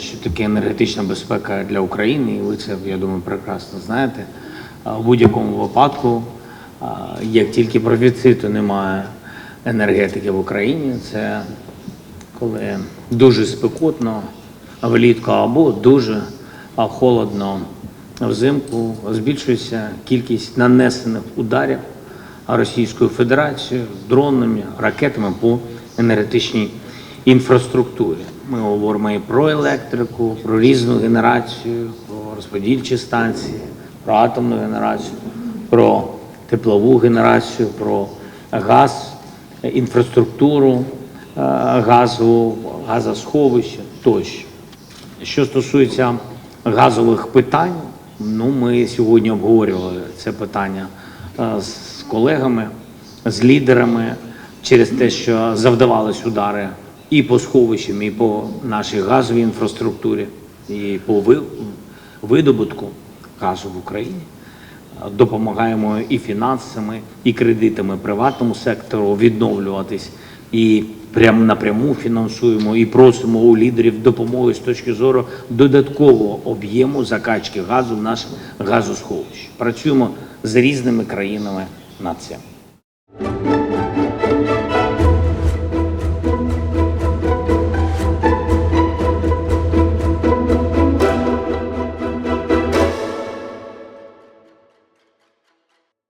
що таке енергетична безпека для України, і ви це, я думаю, прекрасно знаєте. В будь-якому випадку, як тільки профіциту немає енергетики в Україні, це коли дуже спекотно влітку або дуже холодно взимку, збільшується кількість нанесених ударів Російською Федерацією дронами, ракетами по енергетичній інфраструктурі. Ми говоримо і про електрику, про різну генерацію, про розподільчі станції, про атомну генерацію, про теплову генерацію, про газ, інфраструктуру е, газову, газосховища тощо. Що стосується газових питань, ну ми сьогодні обговорювали це питання е, з колегами, з лідерами через те, що завдавались удари і по сховищам, і по нашій газовій інфраструктурі, і по видобутку газу в Україні. Допомагаємо і фінансами, і кредитами приватному сектору відновлюватись, і прям напряму фінансуємо і просимо у лідерів допомоги з точки зору додаткового об'єму закачки газу в наше газосховище. Працюємо з різними країнами над цим.